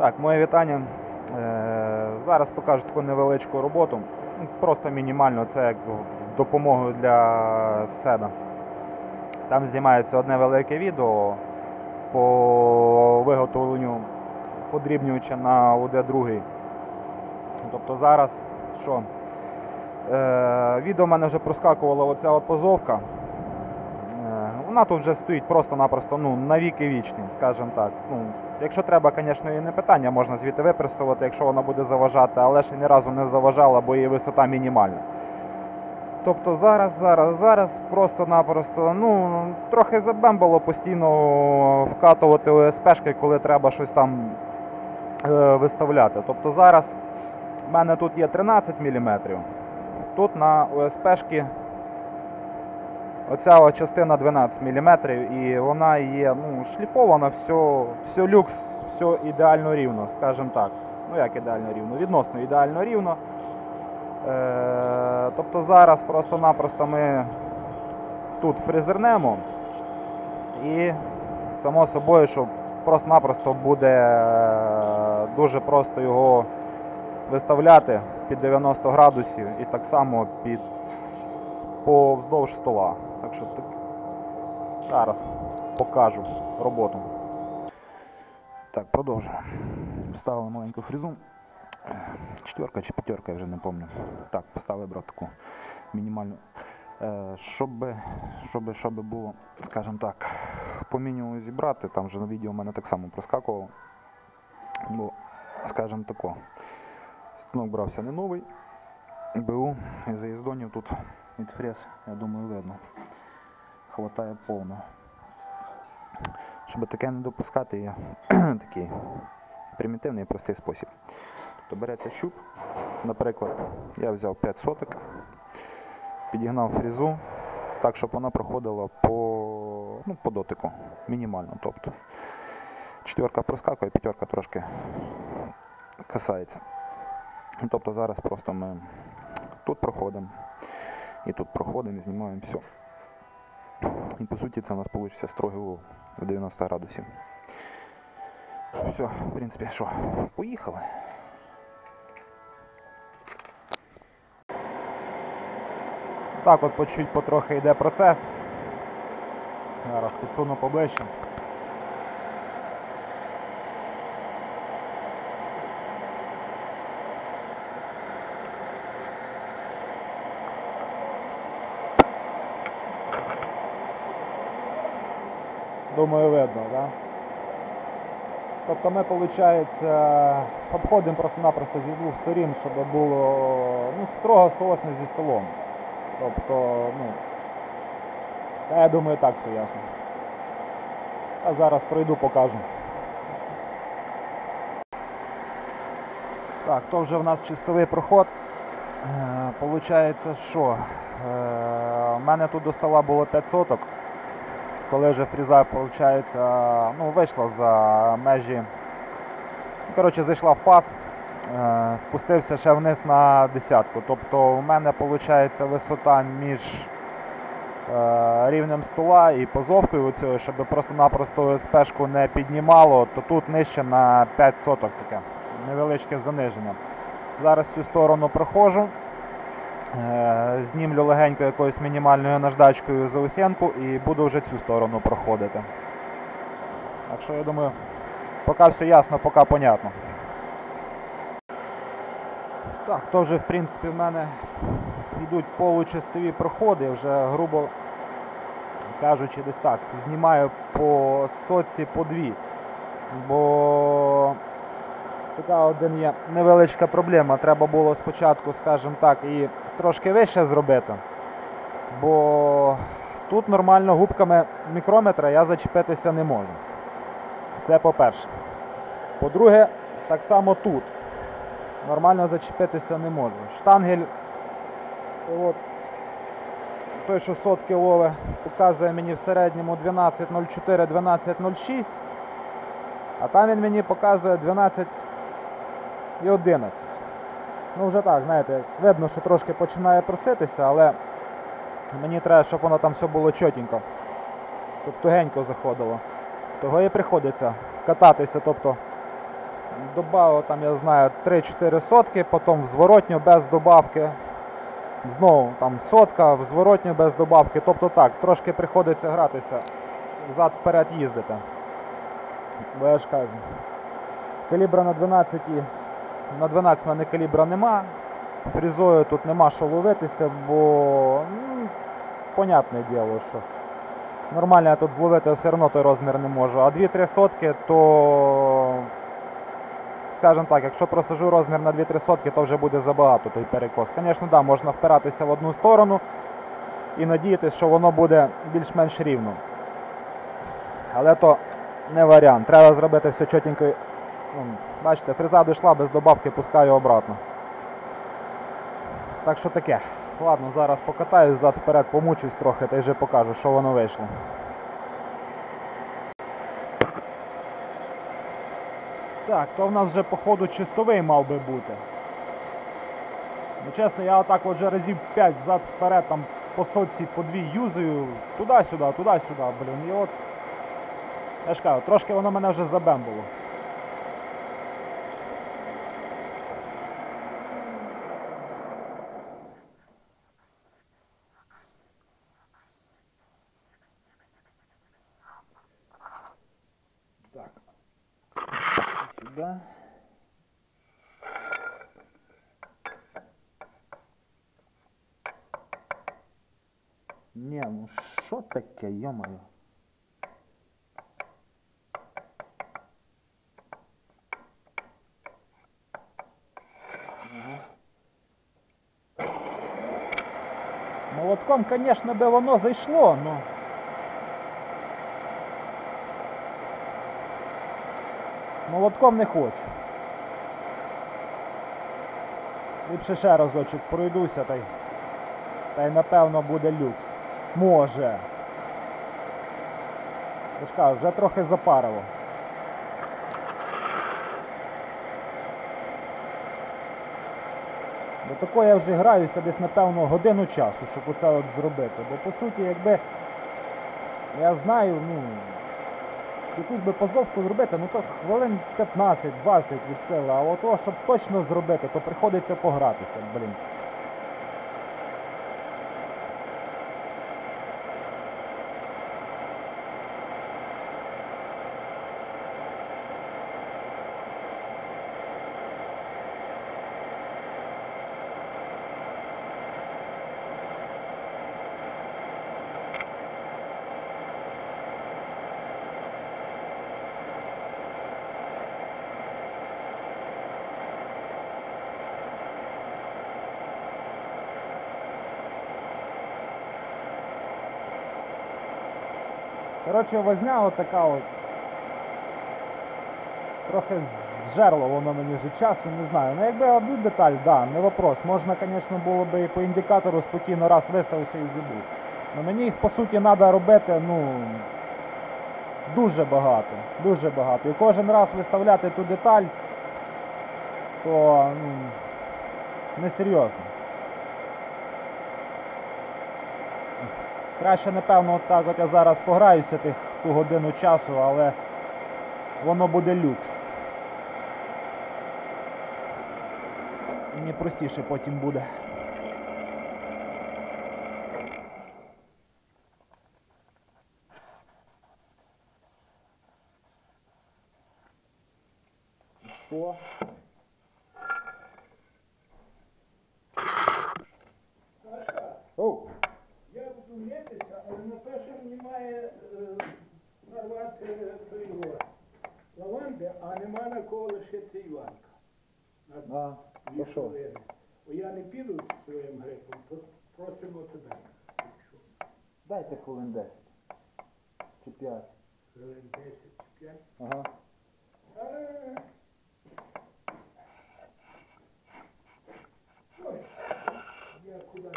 Так, моє вітання. Е, Зараз покажу таку невеличку роботу. Просто мінімально, це як допомогою для себе. Там знімається одне велике відео по виготовленню подрібнювача на УД-2. Тобто зараз що? Е, відео в мене вже проскакувала оця позовка. Е, Вона тут вже стоїть просто-напросто ну, навіки вічні, скажімо так. Ну, якщо треба, звісно, і не питання, можна звідти випресувати, якщо вона буде заважати, але ще ні разу не заважала, бо її висота мінімальна. Тобто зараз, зараз, зараз просто-напросто, ну, трохи забембало постійно вкатувати ОСПшки, коли треба щось там е, виставляти. Тобто зараз в мене тут є 13 мм, тут на ОСПшки Оця частина 12 мм і вона є ну, шліфована, все, все люкс, все ідеально рівно, скажімо так. Ну як ідеально рівно? Відносно ідеально рівно. Е, тобто зараз просто-напросто ми тут фрезернемо і само собою, що просто-напросто буде е, дуже просто його виставляти під 90 градусів і так само під повздовж стола. Так що так, зараз покажу роботу. Так, продовжую. Ставили маленьку фрезу. Четверка чи п'ятерка, я вже не пам'ятаю. Так, поставив брат таку мінімальну. Е, щоб, щоб, щоб було, скажімо так, по мінімуму зібрати, там вже на відео в мене так само проскакувало. Бо, скажімо тако, станок брався не новий. БУ і заїздонів тут від фрез, я думаю, видно. Хватає повно. Щоб таке не допускати, є такий примітивний і простий спосіб. Тобто береться щуп, наприклад, я взяв 5 соток, підігнав фрезу так, щоб вона проходила по, ну, по дотику, мінімально. Тобто четверка проскакує, п'ятерка трошки касається. Ну, Тобто зараз просто ми тут проходимо і тут проходимо і знімаємо все. І по суті це у нас вийде строгий угол в 90 градусів. Все, в принципі, що, поїхали. Так от по чуть потрохи йде процес. Зараз підсуну поближче. Думаю, видно? Да? Тобто ми, виходить, обходимо просто-напросто зі двох сторін, щоб було ну, строго соосно зі столом. Тобто, ну, та я думаю, так все ясно. А зараз пройду, покажу. Так, то вже в нас чистовий проход. Е, Получається, що? Е, У мене тут до стола було 5 соток коли вже фріза, ну, вийшла за межі. ну, Коротше, зайшла в пас, е, спустився ще вниз на десятку. Тобто у мене виходить висота між е, рівнем стола і позовкою оцею, щоб просто-напросто спешку не піднімало, то тут нижче на 5 соток таке невеличке заниження. Зараз цю сторону проходжу. Е, Знімлю легенько якоюсь мінімальною наждачкою заусенку і буду вже цю сторону проходити. Так що я думаю, поки все ясно, поки понятно. Так, то вже в принципі в мене йдуть получастові проходи, вже грубо кажучи, десь так. Знімаю по сотці по дві. Бо така один є невеличка проблема. Треба було спочатку, скажімо так, і трошки вище зробити. Бо тут нормально губками мікрометра я зачепитися не можу. Це по-перше. По-друге, так само тут. Нормально зачепитися не можу. Штангель, от, той, що сотки лове, показує мені в середньому 12.04-12.06. А там він мені показує 12 і 11. Ну вже так, знаєте, видно, що трошки починає проситися, але мені треба, щоб воно там все було чотенько. Щоб тугенько заходило. Того і приходиться кататися, тобто Добавив там, я знаю, 3-4 сотки, потім в зворотню без добавки. Знову там сотка, в зворотню без добавки. Тобто так, трошки приходиться гратися, взад вперед їздити. Бо я ж кажу. Калібра на 12, на 12 в мене калібра нема. Фрізою тут нема що ловитися, бо ну, понятне діло, що нормально я тут зловити все одно той розмір не можу. А 2-3 сотки, то скажімо так, якщо просажу розмір на 2-3 сотки, то вже буде забагато той перекос. Звісно, да, можна впиратися в одну сторону і надіятися, що воно буде більш-менш рівно. Але то не варіант. Треба зробити все чотенько. Бачите, фреза дійшла, без добавки пускаю обратно. Так що таке. Ладно, зараз покатаюсь зад вперед, помучусь трохи та й вже покажу, що воно вийшло. Так, то в нас вже походу чистовий мав би бути. Ну чесно, я отак от вже разів 5 зад вперед там по сотці по дві юзаю, туди-сюди, туди-сюди, блін. І от я ж кажу, трошки воно мене вже забембило. Сюда. Не, ну що таке, йомаю. Молотком, конечно, би воно зайшло, но... Молотком не хочу. Ліпше ще разочок пройдуся та й. Та й напевно буде люкс. Може. Я вже трохи запарило. До такого я вже граюся десь, напевно, годину часу, щоб оце от зробити. Бо по суті, якби я знаю, ну, якусь би позовку зробити, ну то хвилин 15-20 від сили, а от того, щоб точно зробити, то приходиться погратися, блін. Коротше, возня от така от. Трохи зжерло воно мені вже часу, не знаю. Ну якби одну деталь, да, не вопрос. Можна, звісно, було би і по індикатору спокійно раз виставився і забув. Но мені їх по суті треба робити, ну. Дуже багато. Дуже багато. І кожен раз виставляти ту деталь, то ну, несерйозно. Краще, напевно, от так от я зараз пограюся тих ту годину часу, але воно буде люкс. Мені простіше потім буде. Що? Оу! Я буду м'ятися, але на першому немає е, нарвати е, його лаванди, а нема на кого лишити Іванка. На А, дві то що? хвилини. Зі своїм грипом, то просимо тебе. Дайте хвилин 10. Чи 5. Хвилин 10 5. Ага. Я куди?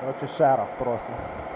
Коротше, ще раз просимо.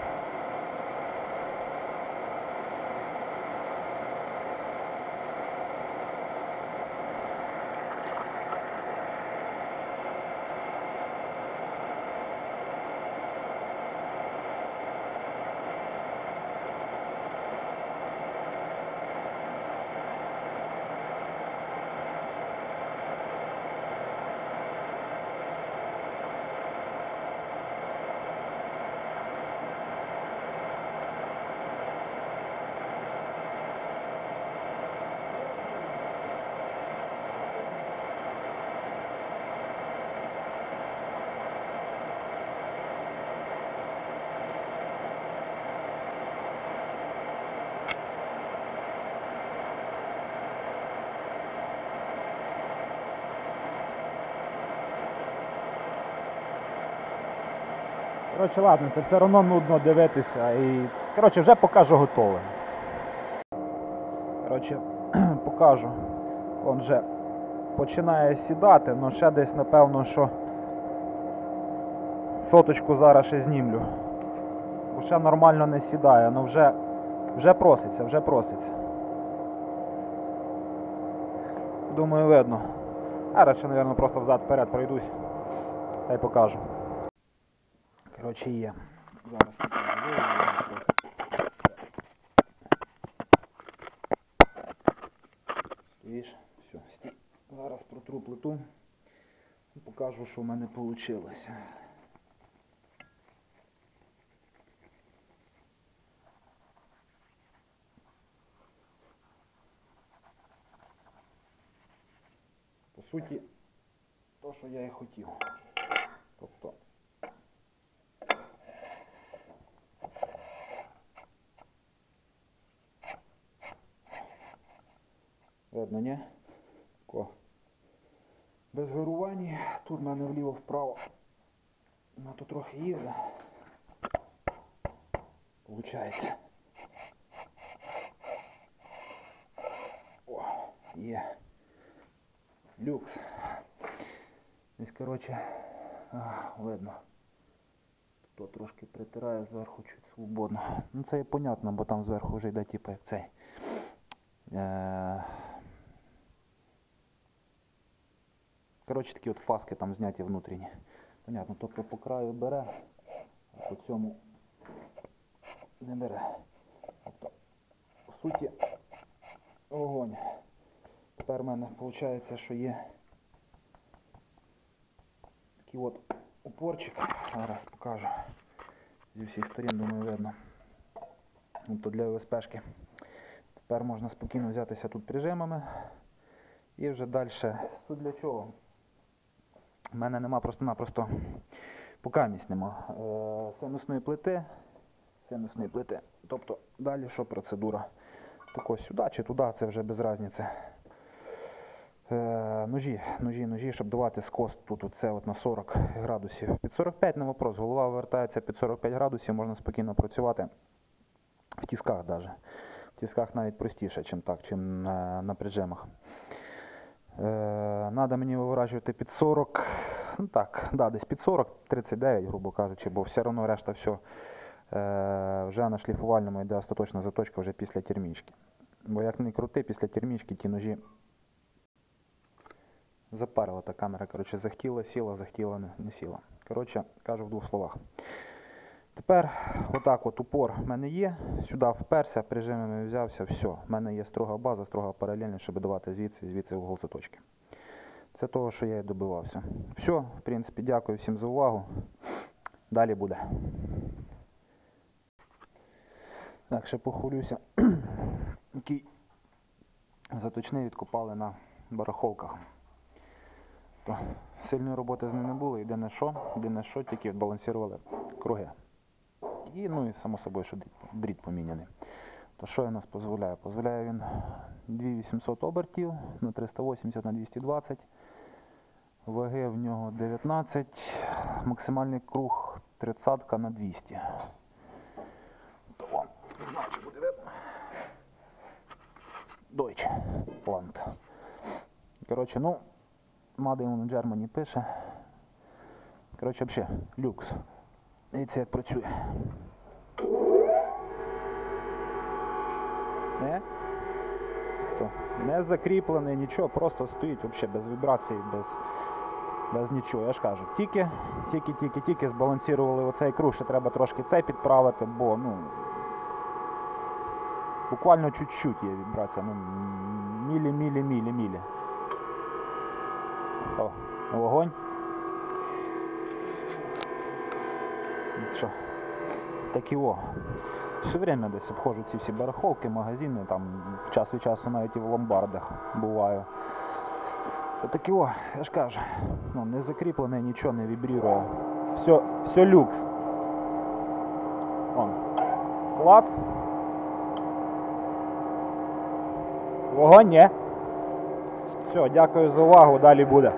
Коротше, ладно, це все одно нудно дивитися і. Коротше, вже покажу готове. Коротше, покажу. Он вже починає сідати, але ще десь напевно, що соточку зараз ще знімлю. Бо ще нормально не сідає, але вже, вже проситься, вже проситься. Думаю, видно. А радше, мабуть, просто взад-вперед пройдусь. Та й покажу. Коротше, є. Зараз покажу. Стоїш? Все, стій. Зараз протру плиту. і Покажу, що в мене вийшло. По суті, то, що я і хотів. Тобто. Видно? Ко. Без гарувань. Тут в мене вліво-вправо. На тут трохи їздить. Получається. О, є. Люкс. Десь, коротше, видно. Тут трошки притирає зверху чуть свободно. Ну це і понятно, бо там зверху вже йде типу як цей. Е... Коротше, такі от фаски там зняті внутрішні. Понятно, тобто по краю бере, а по цьому не бере. Тобто, по суті, огонь. Тепер в мене виходить, що є такий от упорчик. Зараз покажу. Зі всіх сторін, думаю, видно. Тобто для ОСПшки. Тепер можна спокійно взятися тут прижимами. І вже далі. Тут для чого? У мене нема просто-напросто покамість нема. Е, синусної плити. Синусної плити. Тобто далі що процедура? Тако сюди чи туди, це вже без різниці. Е, ножі, ножі, ножі, щоб давати скос тут оце от на 40 градусів. Під 45 не вопрос. Голова вертається під 45 градусів, можна спокійно працювати в тісках навіть. В тісках навіть простіше, чим так, чим на, на прижимах. Е, надо мені виворачувати під 40. Ну так, да, десь під 40, 39, грубо кажучи, бо все одно решта все вже на шліфувальному йде остаточна заточка вже після термічки. Бо як не крути, після термічки ті ножі запарила та камера. Коротше, захотіла, сіла, захотіла, не, не сіла. Коротше, кажу в двох словах. Тепер отак от упор в мене є, сюди вперся, прижимами взявся, все. В мене є строга база, строга паралельність, щоб давати звідси, звідси угол заточки. Це того, що я і добивався. Все, в принципі, дякую всім за увагу. Далі буде. Так, ще похвалюся. Який заточний відкопали на барахолках. То сильної роботи з ним не було, єдине що, єдине що, тільки відбалансували круги. І, ну і само собою, що дріт, поміняний. То що він нас дозволяє? Дозволяє він 2800 обертів на 380 на 220. Ваги в нього 19, максимальний круг 30 на 200. То вам, не знаю, чи буде видно. Deutsche Plant. Коротше, ну, Made in пише. Коротше, взагалі, люкс. Дивіться, як працює. Не? Не закріплений, нічого, просто стоїть взагалі без вібрацій, без, без нічого. Я ж кажу, тільки, тільки, тільки, тільки збалансували оцей круг, ще треба трошки цей підправити, бо ну. Буквально чуть-чуть є вібрація, ну мілі, мілі, мілі, мілі. О, вогонь. Що? Такі о. Все время десь обходжу ці всі барахолки, магазини, там час від часу навіть і в ломбардах буваю. Такі о, я ж кажу, ну, не закріплене, нічого не вібрірує. Все, все люкс. Вон. Клац. Вогонь, ні? Все, дякую за увагу, далі буде.